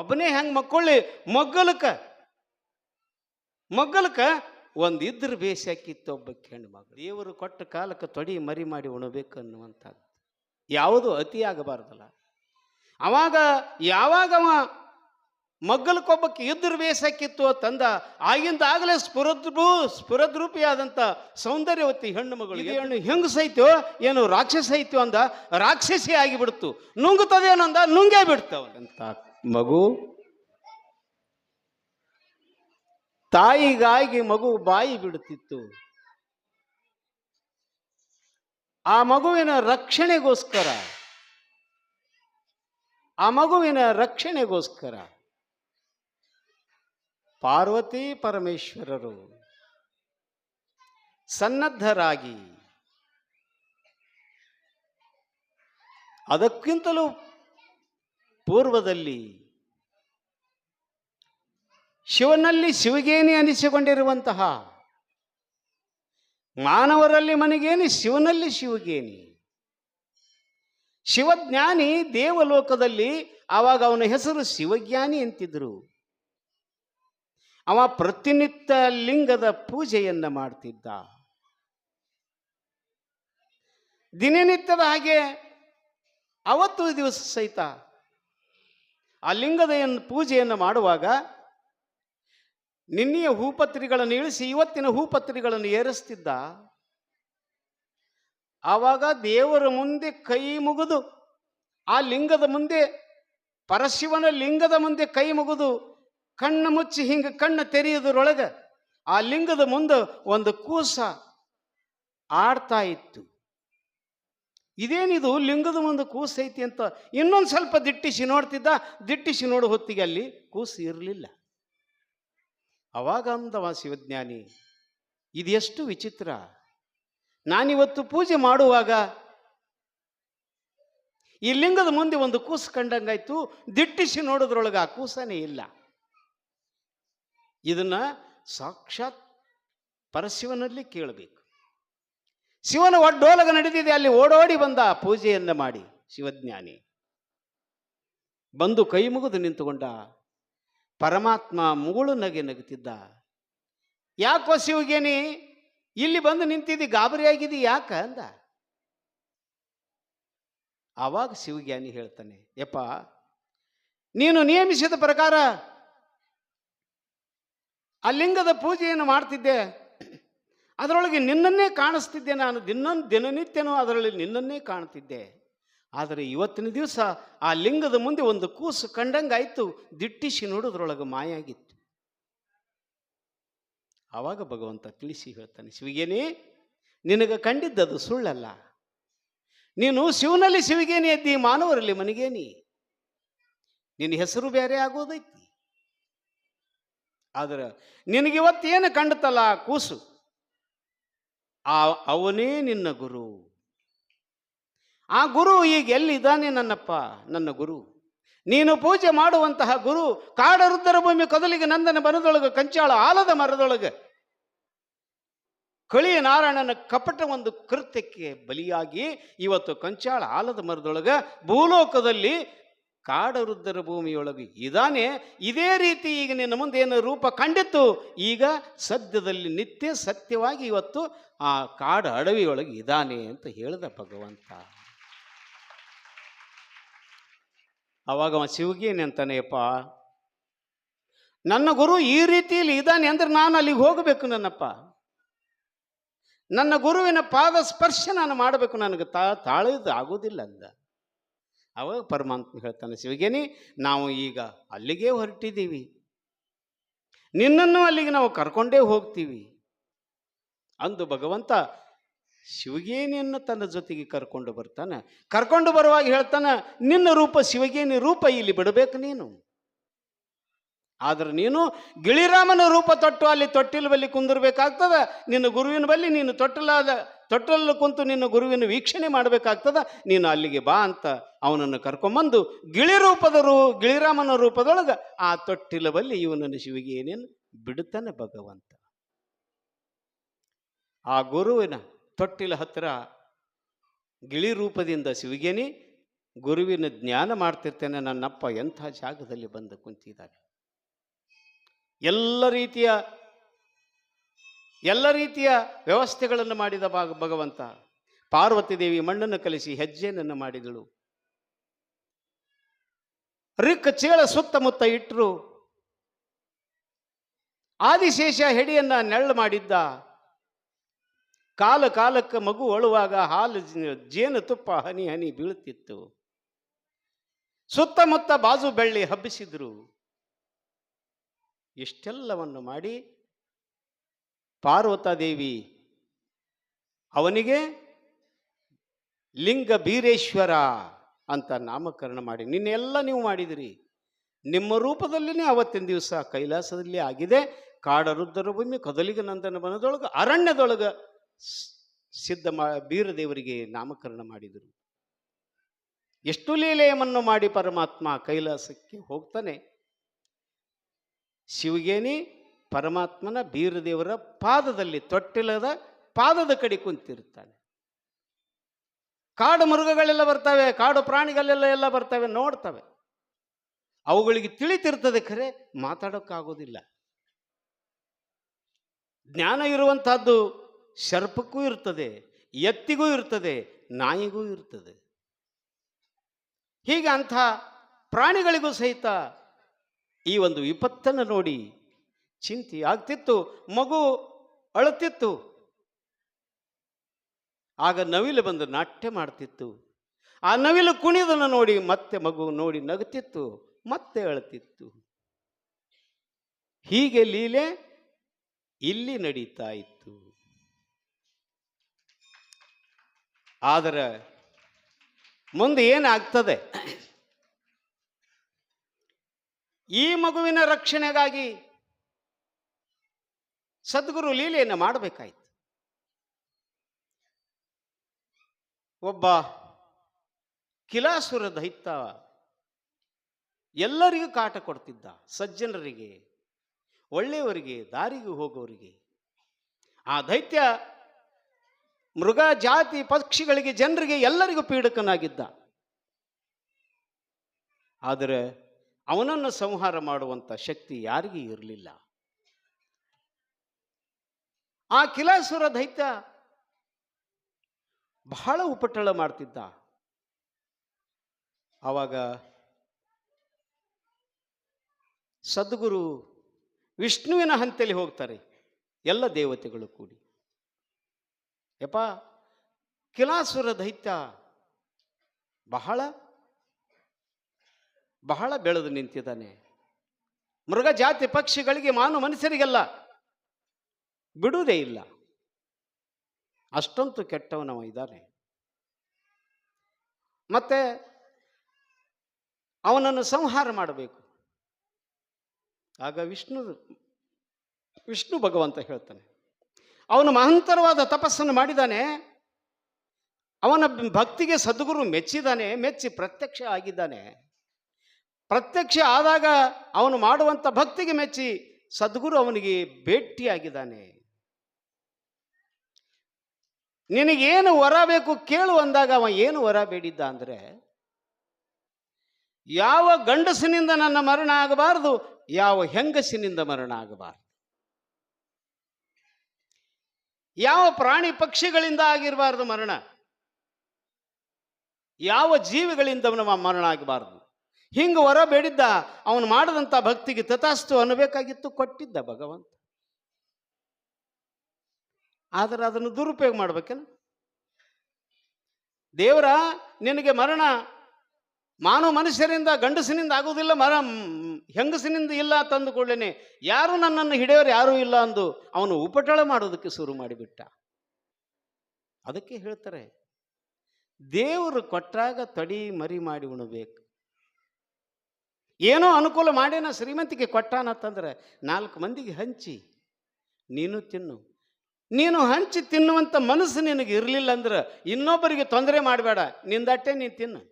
ಒಬ್ಬನೇ ಹೆಂಗ್ ಮಕ್ಕೊಳ್ಳಿ? ಮಗ್ಗಲಕ್ಕ. ಮಗ್ಗಲಕ್ಕ ಒಂದು ಇದ್ರ ಬೇಸಾಕಿತ್ತು ಒಬ್ಬ ಹೆಣ್ಣು ಮಗಳು. ದೇವರು ಕೊಟ್ಟ ಕಾಲಕ್ಕೆ ತೊಡಿ ಮರಿ ಮಾಡಿ ಉಣಬೇಕು ಅನ್ನುವಂಥದ್ದು ಯಾವುದು ಅತಿ ಆಗಬಾರ್ದಲ್ಲ ಅವಾಗ ಯಾವಾಗ ಅವ ಮಗ್ಗಲಕ್ಕೊಬ್ಬಕ್ಕೆ ಇದ್ರ ಬೇಸಾಕಿತ್ತು ತಂದ ಆಗಿಂದ ಆಗಲೇ ಸ್ಫುರದ್ರೂ ಸ್ಫುರದ್ರೂಪಿಯಾದಂಥ ಸೌಂದರ್ಯವತಿ ಹೆಣ್ಣು ಮಗಳು ಹೆಣ್ಣು ಹೆಂಗಸೈತೋ ಏನು ರಾಕ್ಷಸ ಐತೋ ಅಂದ ರಾಕ್ಷಸಿ ಆಗಿಬಿಡ್ತು. ನುಂಗುತ್ತದೇನೋ ಅಂದ ನುಂಗೇ ಬಿಡ್ತಾವ ಅಂತ ಮಗು, ತಾಯಿಗಾಗಿ ಮಗು ಬಾಯಿ ಬಿಡುತ್ತಿತ್ತು. ಆ ಮಗುವಿನ ರಕ್ಷಣೆಗೋಸ್ಕರ, ಆ ಮಗುವಿನ ರಕ್ಷಣೆಗೋಸ್ಕರ ಪಾರ್ವತಿ ಪರಮೇಶ್ವರರು ಸನ್ನದ್ಧರಾಗಿ, ಅದಕ್ಕಿಂತಲೂ ಪೂರ್ವದಲ್ಲಿ ಶಿವನಲ್ಲಿ ಶಿವಗೇನಿ ಅನಿಸಿಕೊಂಡಿರುವಂತಹ ಮಾನವರಲ್ಲಿ ಮನಗೇನಿ ಶಿವನಲ್ಲಿ ಶಿವಗೇನಿ ಶಿವಜ್ಞಾನಿ ದೇವಲೋಕದಲ್ಲಿ ಆವಾಗ ಅವನ ಹೆಸರು ಶಿವಜ್ಞಾನಿ ಅಂತಿದ್ರು. ಅವ ಪ್ರತಿನಿತ್ಯ ಲಿಂಗದ ಪೂಜೆಯನ್ನ ಮಾಡ್ತಿದ್ದ. ದಿನನಿತ್ಯದ ಹಾಗೆ ಅವತ್ತು ದಿವಸ ಸಹಿತ ಆ ಲಿಂಗದ ಪೂಜೆಯನ್ನು ಮಾಡುವಾಗ ನಿನ್ನೆಯ ಹೂಪತ್ರಿಗಳನ್ನು ಇಳಿಸಿ ಇವತ್ತಿನ ಹೂಪತ್ರಿಗಳನ್ನು ಏರಿಸ್ತಿದ್ದ? ಆವಾಗ ದೇವರ ಮುಂದೆ ಕೈ ಮುಗಿದು, ಆ ಲಿಂಗದ ಮುಂದೆ, ಪರಶಿವನ ಲಿಂಗದ ಮುಂದೆ ಕೈ ಮುಗಿದು, ಕಣ್ಣು ಮುಚ್ಚಿ ಹಿಂಗೆ ಕಣ್ಣು ತೆರೆಯೋದ್ರೊಳಗೆ ಆ ಲಿಂಗದ ಮುಂದೆ ಒಂದು ಕೂಸ ಆಡ್ತಾ ಇತ್ತು. ಇದೇನಿದು ಲಿಂಗದ ಮುಂದೆ ಕೂಸು ಐತಿ ಅಂತ ಇನ್ನೊಂದು ಸ್ವಲ್ಪ ದಿಟ್ಟಿಸಿ ನೋಡ್ತಿದ್ದ, ದಿಟ್ಟಿಸಿ ನೋಡು ಹೊತ್ತಿಗೆ ಅಲ್ಲಿ ಕೂಸು ಇರಲಿಲ್ಲ. ಅವಾಗ ಅಂದವ ಶಿವಜ್ಞಾನಿ ಇದೆಷ್ಟು ವಿಚಿತ್ರ. ನಾನಿವತ್ತು ಪೂಜೆ ಮಾಡುವಾಗ ಈ ಲಿಂಗದ ಮುಂದೆ ಒಂದು ಕೂಸು ಕಂಡಂಗಾಯ್ತು, ದಿಟ್ಟಿಸಿ ನೋಡೋದ್ರೊಳಗೆ ಆ ಕೂಸನೇ ಇಲ್ಲ. ಇದನ್ನ ಸಾಕ್ಷಾತ್ ಪರಶಿವನಲ್ಲಿ ಕೇಳಬೇಕು. ಶಿವನ ಒಡ್ಡೋಲಗ ನಡೆದಿದೆ, ಅಲ್ಲಿ ಓಡೋಡಿ ಬಂದ ಪೂಜೆಯನ್ನು ಮಾಡಿ ಶಿವಜ್ಞಾನಿ. ಬಂದು ಕೈ ಮುಗಿದು ನಿಂತುಕೊಂಡ ಪರಮಾತ್ಮ ಮುಗುಳು ನಗೆ ನಗುತ್ತಿದ್ದ. ಯಾಕೋ ಶಿವಗೇನಿ, ಇಲ್ಲಿ ಬಂದು ನಿಂತಿದ್ದಿ, ಗಾಬರಿ ಆಗಿದಿ ಯಾಕ ಅಂದ. ಆವಾಗ ಶಿವಜ್ಞಾನಿ ಹೇಳ್ತಾನೆ, ಯಪ್ಪ, ನೀನು ನಿಯಮಿಸಿದ ಪ್ರಕಾರ ಆ ಲಿಂಗದ ಪೂಜೆಯನ್ನು ಮಾಡ್ತಿದ್ದೆ ಅದರೊಳಗೆ ನಿನ್ನನ್ನೇ ಕಾಣಿಸ್ತಿದ್ದೆ ನಾನು. ದಿನ ದಿನನಿತ್ಯನೂ ಅದರಲ್ಲಿ ನಿನ್ನನ್ನೇ ಕಾಣ್ತಿದ್ದೆ. ಆದರೆ ಇವತ್ತಿನ ದಿವಸ ಆ ಲಿಂಗದ ಮುಂದೆ ಒಂದು ಕೂಸು ಕಂಡಂಗಾಯಿತು. ದಿಟ್ಟಿಸಿ ನೋಡೋದ್ರೊಳಗೆ ಮಾಯಾಗಿತ್ತು. ಆವಾಗ ಭಗವಂತ ತಿಳಿಸಿ ಹೇಳ್ತಾನೆ, ಶಿವಗೇನಿ, ನಿನಗೆ ಕಂಡಿದ್ದದು ಸುಳ್ಳಲ್ಲ. ನೀನು ಶಿವನಲ್ಲಿ ಶಿವಿಗೇನಿ ಎದ್ದಿ ಮಾನವರಲ್ಲಿ ಮನಿಗೇನಿ. ನಿನ್ನ ಹೆಸರು ಬೇರೆ ಆಗೋದೈತಿ. ಆದ್ರೆ ನಿನಗಿವತ್ತೇನು ಕಂಡುತ್ತಲ್ಲ ಆ ಕೂಸು? ಆ, ಅವನೇ ನಿನ್ನ ಗುರು. ಆ ಗುರು ಈಗ ಎಲ್ಲಿದ್ದಾನೆ ನನ್ನಪ್ಪ? ನನ್ನ ಗುರು. ನೀನು ಪೂಜೆ ಮಾಡುವಂತಹ ಗುರು ಕಾಡರುದ್ದರ ಭೂಮಿ ಕದಲಿಗೆ ನಂದನ ಬನದೊಳಗೆ, ಕಂಚಾಳ ಆಲದ ಮರದೊಳಗೆ. ಕಳಿಯ ನಾರಾಯಣನ ಕಪಟ ಒಂದು ಕೃತ್ಯಕ್ಕೆ ಬಲಿಯಾಗಿ ಇವತ್ತು ಕಂಚಾಳ ಆಲದ ಮರದೊಳಗೆ ಭೂಲೋಕದಲ್ಲಿ ಕಾಡರುದ್ದರ ಭೂಮಿಯೊಳಗೆ ಇದಾನೆ. ಇದೇ ರೀತಿ ಈಗ ನಿನ್ನ ಮುಂದೆ ಏನು ರೂಪ ಕಂಡಿತ್ತು? ಈಗ ಸದ್ಯದಲ್ಲಿ ನಿತ್ಯ ಸತ್ಯವಾಗಿ ಇವತ್ತು ಆ ಕಾಡ ಅಡವಿಯೊಳಗೆ ಇದಾನೆ ಅಂತ ಹೇಳಿದ ಭಗವಂತ. ಅವಾಗ ಅವ ಶಿವಗೇನೆ ನನ್ನ ಗುರು ಈ ರೀತಿಯಲ್ಲಿ ಇದ್ದಾನೆ ಅಂದ್ರೆ ನಾನು ಅಲ್ಲಿಗೆ ಹೋಗಬೇಕು ನನ್ನಪ್ಪ. ನನ್ನ ಗುರುವಿನ ಪಾದ ಸ್ಪರ್ಶ ನಾನು ಮಾಡಬೇಕು ನನಗೆ. ತಾ ತಾಳಿದ್ದು ಆಗೋದಿಲ್ಲ ಅಂದ. ಅವಾಗ ಪರಮಾತ್ಮ ಹೇಳ್ತಾನೆ, ಶಿವಗೇನಿ, ನಾವು ಈಗ ಅಲ್ಲಿಗೆ ಹೊರಟಿದ್ದೀವಿ. ನಿನ್ನನ್ನು ಅಲ್ಲಿಗೆ ನಾವು ಕರ್ಕೊಂಡೇ ಹೋಗ್ತೀವಿ. ಅಂದು ಭಗವಂತ ಶಿವಗೇನಿಯನ್ನು ತನ್ನ ಜೊತೆಗೆ ಕರ್ಕೊಂಡು ಬರ್ತಾನೆ. ಕರ್ಕೊಂಡು ಬರುವಾಗ ಹೇಳ್ತಾನೆ, ನಿನ್ನ ರೂಪ ಶಿವಗೇನಿ ರೂಪ, ಇಲ್ಲಿ ಬಿಡಬೇಕು ನೀನು. ಆದ್ರೆ ನೀನು ಗಿಳಿರಾಮನ ರೂಪ ತೊಟ್ಟು ಅಲ್ಲಿ ತೊಟ್ಟಿಲ ಬಲ್ಲಿ ಕುಂದಿರ್ಬೇಕಾಗ್ತದ. ನಿನ್ನ ಗುರುವಿನ ಬಲ್ಲಿ ನೀನು ತೊಟ್ಟಲಾದ ತೊಟ್ಟಲು ಕುಂತು ನಿನ್ನ ಗುರುವಿನ ವೀಕ್ಷಣೆ ಮಾಡಬೇಕಾಗ್ತದ. ನೀನು ಅಲ್ಲಿಗೆ ಬಾ ಅಂತ ಅವನನ್ನು ಕರ್ಕೊಂಬಂದು ಗಿಳಿ ರೂಪದ ರೂ, ಗಿಳಿರಾಮನ ರೂಪದೊಳಗೆ ಆ ತೊಟ್ಟಿಲ ಬಲ್ಲಿ ಇವನನ್ನು ಶಿವಗೇನಿಯನ್ನು ಬಿಡುತ್ತಾನೆ ಭಗವಂತ. ಆ ಗುರುವಿನ ತೊಟ್ಟಿಲ ಹತ್ತಿರ ಗಿಳಿ ರೂಪದಿಂದ ಶಿವಿಗೆನಿ ಗುರುವಿನ ಜ್ಞಾನ ಮಾಡ್ತಿರ್ತೇನೆ ನನ್ನಪ್ಪ ಎಂಥ ಜಾಗದಲ್ಲಿ ಬಂದು ಕುಂತಿದ್ದಾನೆ. ಎಲ್ಲ ರೀತಿಯ ಎಲ್ಲ ರೀತಿಯ ವ್ಯವಸ್ಥೆಗಳನ್ನು ಮಾಡಿದ ಭಾಗ, ಭಗವಂತ. ಪಾರ್ವತಿ ದೇವಿ ಮಣ್ಣನ್ನು ಕಲಿಸಿ ಹೆಜ್ಜೆಯನ್ನು ಮಾಡಿದಳು. ರಿಕ್ ಚೇಳ ಸುತ್ತಮುತ್ತ ಇಟ್ಟರು ಆದಿಶೇಷ ಹೆಡಿಯನ್ನ ನೆರಳು ಮಾಡಿದ್ದ. ಕಾಲ ಕಾಲಕ್ಕೆ ಮಗು ಅಳುವಾಗ ಹಾಲು ಜೇನು ತುಪ್ಪ ಹನಿ ಹನಿ ಬೀಳುತ್ತಿತ್ತು. ಸುತ್ತಮುತ್ತ ಬಾಜು ಬೆಳ್ಳಿ ಹಬ್ಬಿಸಿದ್ರು. ಇಷ್ಟೆಲ್ಲವನ್ನು ಮಾಡಿ ಪಾರ್ವತಾದೇವಿ ಅವನಿಗೆ ಲಿಂಗ ಬೀರೇಶ್ವರ ಅಂತ ನಾಮಕರಣ ಮಾಡಿ, ನಿನ್ನೆಲ್ಲ ನೀವು ಮಾಡಿದಿರಿ. ನಿಮ್ಮ ರೂಪದಲ್ಲಿನೇ ಅವತ್ತಿನ ದಿವಸ ಕೈಲಾಸದಲ್ಲಿ ಆಗಿದೆ. ಕಾಡರುದ್ಧರ ಭೂಮಿ ಕದಲಿಗ ನಂದನ ಬನದೊಳಗೆ ಅರಣ್ಯದೊಳಗೆ ಸಿದ್ಧ ಮಾ ಬೀರದೇವರಿಗೆ ನಾಮಕರಣ ಮಾಡಿದರು. ಎಷ್ಟು ಲೀಲೆಯವನ್ನು ಮಾಡಿ ಪರಮಾತ್ಮ ಕೈಲಾಸಕ್ಕೆ ಹೋಗ್ತಾನೆ. ಶಿವಗೇನಿ ಪರಮಾತ್ಮನ ಬೀರದೇವರ ಪಾದದಲ್ಲಿ ತೊಟ್ಟಿಲದ ಪಾದದ ಕಡೆ ಕುಂತಿರುತ್ತಾನೆ. ಕಾಡು ಮೃಗಗಳೆಲ್ಲ ಬರ್ತವೆ, ಕಾಡು ಪ್ರಾಣಿಗಳೆಲ್ಲ ಎಲ್ಲ ಬರ್ತವೆ, ನೋಡ್ತವೆ. ಅವುಗಳಿಗೆ ತಿಳಿತಿರ್ತದೆ, ಖರೆ ಮಾತಾಡೋಕ್ಕಾಗೋದಿಲ್ಲ. ಜ್ಞಾನ ಇರುವಂತಹದ್ದು ಸರ್ಪಕ್ಕೂ ಇರ್ತದೆ, ಎತ್ತಿಗೂ ಇರ್ತದೆ, ನಾಯಿಗೂ ಇರ್ತದೆ. ಹೀಗೆ ಅಂಥ ಪ್ರಾಣಿಗಳಿಗೂ ಸಹಿತ ಈ ಒಂದು ವಿಪತ್ತನ್ನು ನೋಡಿ ಚಿಂತೆ ಆಗ್ತಿತ್ತು, ಮಗು ಅಳುತ್ತಿತ್ತು. ಆಗ ನವಿಲು ಬಂದು ನಾಟ್ಯ ಮಾಡ್ತಿತ್ತು. ಆ ನವಿಲು ಕುಣಿದನ್ನು ನೋಡಿ ಮತ್ತೆ ಮಗು ನೋಡಿ ನಗುತ್ತಿತ್ತು, ಮತ್ತೆ ಅಳುತ್ತಿತ್ತು. ಹೀಗೆ ಲೀಲೆ ಇಲ್ಲಿ ನಡೀತಾ ಇತ್ತು. ಆದರೆ ಮುಂದೆ ಏನಾಗ್ತದೆ? ಈ ಮಗುವಿನ ರಕ್ಷಣೆಗಾಗಿ ಸದ್ಗುರು ಲೀಲೆಯನ್ನು ಮಾಡಬೇಕಾಯಿತು. ಒಬ್ಬ ಕಿಲಾಸುರ ದೈತ್ಯ ಎಲ್ಲರಿಗೂ ಕಾಟ ಕೊಡ್ತಿದ್ದ, ಸಜ್ಜನರಿಗೆ, ಒಳ್ಳೆಯವರಿಗೆ, ದಾರಿಗೆ ಹೋಗೋರಿಗೆ. ಆ ದೈತ್ಯ ಮೃಗ, ಜಾತಿ, ಪಕ್ಷಿಗಳಿಗೆ, ಜನರಿಗೆ ಎಲ್ಲರಿಗೂ ಪೀಡಕನಾಗಿದ್ದ. ಆದರೆ ಅವನನ್ನು ಸಂಹಾರ ಮಾಡುವಂಥ ಶಕ್ತಿ ಯಾರಿಗೂ ಇರಲಿಲ್ಲ. ಆ ಕಿಲಾಸುರ ದೈತ್ಯ ಬಹಳ ಉಪಟಳ ಮಾಡ್ತಿದ್ದ. ಆವಾಗ ಸದ್ಗುರು ವಿಷ್ಣುವಿನ ಹಂತಲ್ಲಿ ಹೋಗ್ತಾರೆ, ಎಲ್ಲ ದೇವತೆಗಳು ಕೂಡಿ. ಯಪ್ಪ, ಕಿಲಾಸುರ ದೈತ್ಯ ಬಹಳ ಬಹಳ ಬೆಳೆದು ನಿಂತಿದ್ದಾನೆ. ಮೃಗ ಜಾತಿ ಪಕ್ಷಿಗಳಿಗೆ ಮಾನು ಮನುಷ್ಯರಿಗೆಲ್ಲ ಬಿಡುವುದೇ ಇಲ್ಲ. ಅಷ್ಟೊಂದು ಕೆಟ್ಟವನವ ಇದ್ದಾನೆ. ಮತ್ತೆ ಅವನನ್ನು ಸಂಹಾರ ಮಾಡಬೇಕು. ಆಗ ವಿಷ್ಣು ವಿಷ್ಣು ಭಗವಂತ ಹೇಳ್ತಾನೆ. ಅವನು ಮಹಂತರವಾದ ತಪಸ್ಸನ್ನು ಮಾಡಿದ್ದಾನೆ ಅವನ ಭಕ್ತಿಗೆ ಸದ್ಗುರು ಮೆಚ್ಚಿದ್ದಾನೆ ಮೆಚ್ಚಿ ಪ್ರತ್ಯಕ್ಷ ಆಗಿದ್ದಾನೆ. ಪ್ರತ್ಯಕ್ಷ ಆದಾಗ ಅವನು ಮಾಡುವಂಥ ಭಕ್ತಿಗೆ ಮೆಚ್ಚಿ ಸದ್ಗುರು ಅವನಿಗೆ ಭೇಟಿಯಾಗಿದ್ದಾನೆ. ನಿನಗೇನು ವರ ಬೇಕು ಕೇಳು ಅಂದಾಗ ಅವ ಏನು ವರ ಬೇಡಿದ್ದ ಅಂದರೆ, ಯಾವ ಗಂಡಸಿನಿಂದ ನನ್ನ ಮರಣ ಆಗಬಾರದು, ಯಾವ ಹೆಂಗಸಿನಿಂದ ಮರಣ ಆಗಬಾರದು. ಯಾವ ಪ್ರಾಣಿ ಪಕ್ಷಿಗಳಿಂದ ಆಗಿರಬಾರದು ಮರಣ, ಯಾವ ಜೀವಿಗಳಿಂದ ಮರಣ ಆಗಬಾರದು. ಹಿಂಗೆ ವರ ಬೇಡಿದ್ದ ಅವನು ಮಾಡಿದಂಥ ಭಕ್ತಿಗೆ ತಥಾಸ್ತು ಅನ್ನಬೇಕಾಗಿತ್ತು, ಕೊಟ್ಟಿದ್ದ ಭಗವಂತ. ಆದರೆ ಅದನ್ನು ದುರುಪಯೋಗ ಮಾಡ್ಬೇಕೇನು? ದೇವರ ನಿನಗೆ ಮರಣ, ಮಾನವ ಮನುಷ್ಯರಿಂದ, ಗಂಡಸಿನಿಂದ ಆಗುವುದಿಲ್ಲ, ಮರ ಹೆಂಗಸಿನಿಂದ ಇಲ್ಲ ತಂದು ಕೂಡಲೇ ಯಾರು ನನ್ನನ್ನು ಹಿಡಿಯೋರು ಯಾರೂ ಇಲ್ಲ ಅಂದು ಅವನು ಉಪಟಳ ಮಾಡೋದಕ್ಕೆ ಶುರು ಮಾಡಿಬಿಟ್ಟ. ಅದಕ್ಕೆ ಹೇಳ್ತಾರೆ, ದೇವರು ಕೊಟ್ಟಾಗ ತಡಿ ಮರಿ ಮಾಡಿ ಉಣಬೇಕು. ಏನೋ ಅನುಕೂಲ ಮಾಡೇನ ಶ್ರೀಮಂತಿಗೆ ಕೊಟ್ಟಾನತ್ತಂದ್ರೆ ನಾಲ್ಕು ಮಂದಿಗೆ ಹಂಚಿ, ನೀನು ತಿನ್ನು. ನೀನು ಹಂಚಿ ತಿನ್ನುವಂಥ ಮನಸ್ಸು ನಿನಗೆ ಇರಲಿಲ್ಲ ಅಂದ್ರೆ ಇನ್ನೊಬ್ಬರಿಗೆ ತೊಂದರೆ ಮಾಡಬೇಡ, ನಿಂದಟ್ಟೆ ನೀನು ತಿನ್ನು.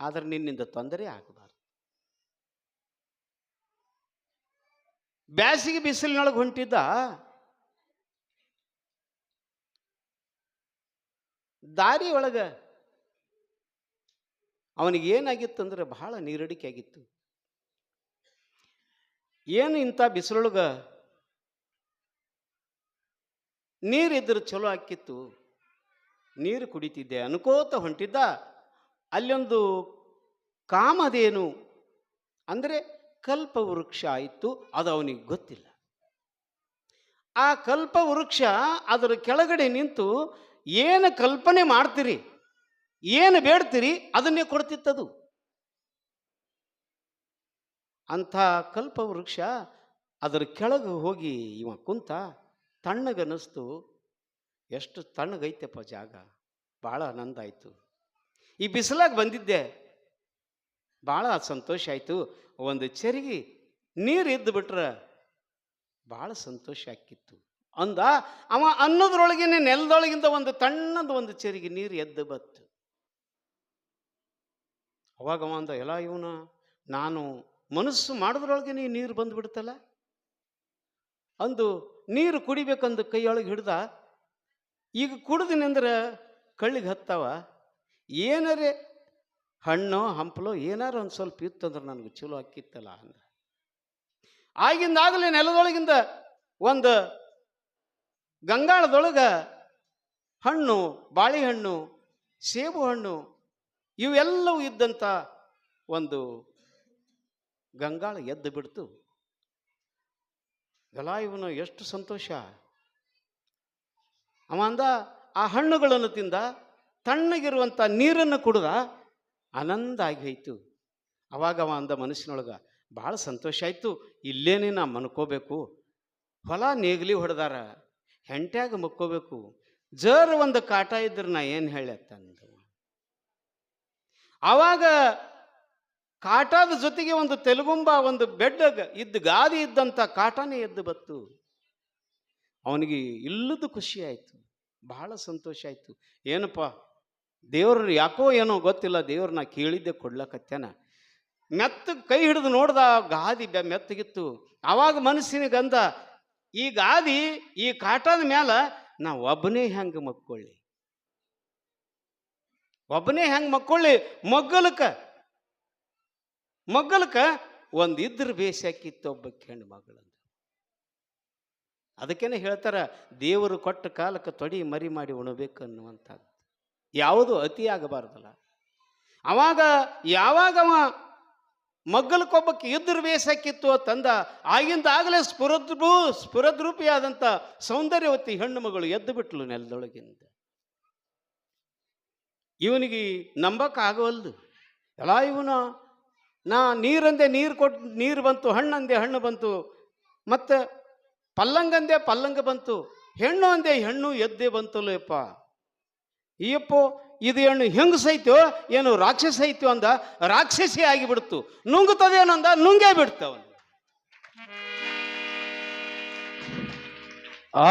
ಆದರೆ ನಿನ್ನಿಂದ ತೊಂದರೆ ಆಗಬಾರ್ದು. ಬ್ಯಾಸಿಗೆ ಬಿಸಿಲಿನೊಳಗೆ ಹೊಂಟಿದ್ದ ದಾರಿ ಒಳಗ ಅವನಿಗೆ ಏನಾಗಿತ್ತು ಅಂದ್ರೆ ಬಹಳ ನೀರಡಿಕೆ ಆಗಿತ್ತು ಏನು ಇಂಥ ಬಿಸಿಲೊಳಗ ನೀರಿದ್ರೆ ಚಲೋ ಆಕ್ಕಿತ್ತು ನೀರು ಕುಡಿತಿದ್ದೆ. ಅನ್ಕೋತ ಹೊಂಟಿದ್ದ. ಅಲ್ಲೊಂದು ಕಾಮದೇನು ಅಂದರೆ ಕಲ್ಪವೃಕ್ಷ ಆಯಿತು ಅದು ಅವನಿಗೆ ಗೊತ್ತಿಲ್ಲ. ಆ ಕಲ್ಪವೃಕ್ಷ ಅದರ ಕೆಳಗಡೆ ನಿಂತು, ಏನು ಕಲ್ಪನೆ ಮಾಡ್ತೀರಿ? ಏನು ಬೇಡ್ತೀರಿ ಅದನ್ನೇ ಕೊಡ್ತಿತ್ತದು. ಅಂಥ ಕಲ್ಪ ವೃಕ್ಷ ಅದರ ಕೆಳಗೆ ಹೋಗಿ ಇವ ಕುಂತ ತಣ್ಣಗನ್ನಿಸ್ತು ಎಷ್ಟು ತಣ್ಣಗೈತೆಪ್ಪ ಜಾಗ, ಭಾಳ ಆನಂದ ಆಯಿತು. ಈ ಬಿಸಿಲಾಗಿ ಬಂದಿದ್ದೆ, ಭಾಳ ಸಂತೋಷ ಆಯಿತು. ಒಂದು ಚೆರಿಗೆ ನೀರು ಇದ್ದು ಬಿಟ್ರೆ ಭಾಳ ಸಂತೋಷ ಆಕ್ಕಿತ್ತು ಅಂದ, ಅವ ಅನ್ನೋದ್ರೊಳಗೇನೆ ನೆಲದೊಳಗಿಂದ ಒಂದು ತಣ್ಣದ ಒಂದು ಚರಿಗೆ ನೀರು ಎದ್ದು ಬತ್ತು ಅವಾಗ ಅವ ಅಂದ ಎಲ್ಲ ಇವನ, ನಾನು ಮನಸ್ಸು ಮಾಡಿದ್ರೊಳಗೆ ನೀ ನೀರು ಬಂದುಬಿಡ್ತಲ್ಲ? ಅಂದು, ನೀರು ಕುಡಿಬೇಕಂದು ಕೈಯೊಳಗೆ ಹಿಡ್ದ, ಈಗ ಕುಡ್ದಿನಂದ್ರೆ ಕಳ್ಳಿಗೆ ಹತ್ತವ. ಏನಾರೇ ಹಣ್ಣು, ಹಂಪಲೋ, ಏನಾರು ಒಂದು ಸ್ವಲ್ಪ ಇತ್ತಂದ್ರೆ ನನಗೆ ಚಲೋ ಹಾಕಿತ್ತಲ್ಲ ಅಂದ. ಆಗಿಂದಾಗಲೇ ನೆಲದೊಳಗಿಂದ ಒಂದು ಗಂಗಾಳದೊಳಗೆ ಹಣ್ಣು, ಬಾಳೆಹಣ್ಣು, ಸೇಬು ಹಣ್ಣು ಇವೆಲ್ಲವೂ ಇದ್ದಂಥ ಒಂದು ಗಂಗಾಳ ಎದ್ದು ಬಿಡ್ತು. ಎಲ್ಲ ಇವನು ಎಷ್ಟು ಸಂತೋಷ. ಅವ ಅಂದ, ಆ ಹಣ್ಣುಗಳನ್ನು ತಿಂದ, ತಣ್ಣಗಿರುವಂಥ ನೀರನ್ನು ಕುಡ್ದ, ಆನಂದ ಆಗಿ ಹೋಯ್ತು ಅವಾಗ ಅವ ಅಂದ ಮನಸ್ಸಿನೊಳಗ, ಭಾಳ ಸಂತೋಷ ಆಯಿತು, ಇಲ್ಲೇನೇ ನಾ ಮನ್ಕೋಬೇಕು. ಹೊಲ ನೇಗ್ಲಿ ಹೊಡೆದಾರ, ಹೆಂಟ್ಯಾಗ ಮಕ್ಕೋಬೇಕು. ಜರ್ ಒಂದು ಕಾಟ ಇದ್ರೆ ನಾ ಏನು ಹೇಳತ್ತಂದು ಆವಾಗ ಕಾಟದ ಜೊತೆಗೆ ಒಂದು ತೆಲುಗುಂಬ, ಒಂದು ಬೆಡ್ ಇದ್ದ ಗಾದಿ ಇದ್ದಂಥ ಕಾಟನೇ ಎದ್ದು ಬತ್ತು. ಅವನಿಗೆ ಇಲ್ಲದ ಖುಷಿ ಆಯಿತು, ಬಹಳ ಸಂತೋಷ ಆಯಿತು. ಏನಪ್ಪ ದೇವ್ರ ಯಾಕೋ ಏನೋ ಗೊತ್ತಿಲ್ಲ ದೇವ್ರನ್ನ ಕೇಳಿದ್ದೆ ಕೊಡ್ಲಕತ್ತೇನ. ಮೆತ್ತಗೆ ಕೈ ಹಿಡಿದು ನೋಡ್ದ ಗಾದಿ ಮೆತ್ತಗಿತ್ತು. ಆವಾಗ ಮನಸ್ಸಿನ ಅಂದ ಈ ಗಾದಿ, ಈ ಕಾಟದ ಮ್ಯಾಲ ನಾ ಒಬ್ಬನೇ ಹೆಂಗೆ ಮಕ್ಕೊಳ್ಳಿ? ಒಬ್ಬನೇ ಹೆಂಗೆ ಮಕ್ಕೊಳ್ಳಿ? ಮಗ್ಗಲಕ್ಕ. ಮಗ್ಗಲಕ್ಕ ಒಂದು ಇದ್ರ ಬೇಸಾಕಿತ್ತು ಒಬ್ಬ ಹೆಣ್ಣು ಮಗಳಂದು. ಅದಕ್ಕೇನೆ ಹೇಳ್ತಾರ, ದೇವರು ಕೊಟ್ಟ ಕಾಲಕ್ಕೆ ತೊಡಿ ಮರಿ ಮಾಡಿ ಉಣಬೇಕು ಅನ್ನುವಂಥದ್ದು. ಯಾವುದು ಅತಿ ಆಗಬಾರ್ದಲ್ಲ. ಅವಾಗ ಯಾವಾಗ ಅವ ಮಗ್ಗಲಕ್ಕೊಬ್ಬಕ್ಕೆ ಇದ್ರ ಬೇಸಾಕಿತ್ತು ತಂದ ಆಗಿಂದ ಆಗಲೇ ಸ್ಫುರದ್ರೂ ಸ್ಫುರದ್ರೂಪಿಯಾದಂಥ ಸೌಂದರ್ಯವತಿ ಹೆಣ್ಣು ಮಗಳು ಎದ್ದು ಬಿಟ್ಲು ನೆಲದೊಳಗಿಂದ. ಇವನಿಗೆ ನಂಬಕ್ಕಾಗವಲ್ದು. ಎಲ್ಲ ಇವನು? ನಾ ನೀರಂದೆ ನೀರು ಕೊಟ್ಟು ನೀರು ಬಂತು, ಹಣ್ಣಂದೆ ಹಣ್ಣು ಬಂತು, ಮತ್ತು ಪಲ್ಲಂಗಂದೆ ಪಲ್ಲಂಗ ಬಂತು, ಹೆಣ್ಣು ಅಂದೆ ಹೆಣ್ಣು ಎದ್ದೆ ಬಂತಲ್ಲಪ್ಪ ಅಯ್ಯಪ್ಪೋ, ಇದು ಹೆಣ್ಣು ಹೆಂಗಸೈತೋ ಏನು ರಾಕ್ಷಸ ಐತೋ ಅಂದ, ರಾಕ್ಷಸಿ ಆಗಿಬಿಡ್ತು. ನುಂಗುತ್ತದೇನಂದ ನುಂಗೇ ಬಿಡ್ತವನು ಆ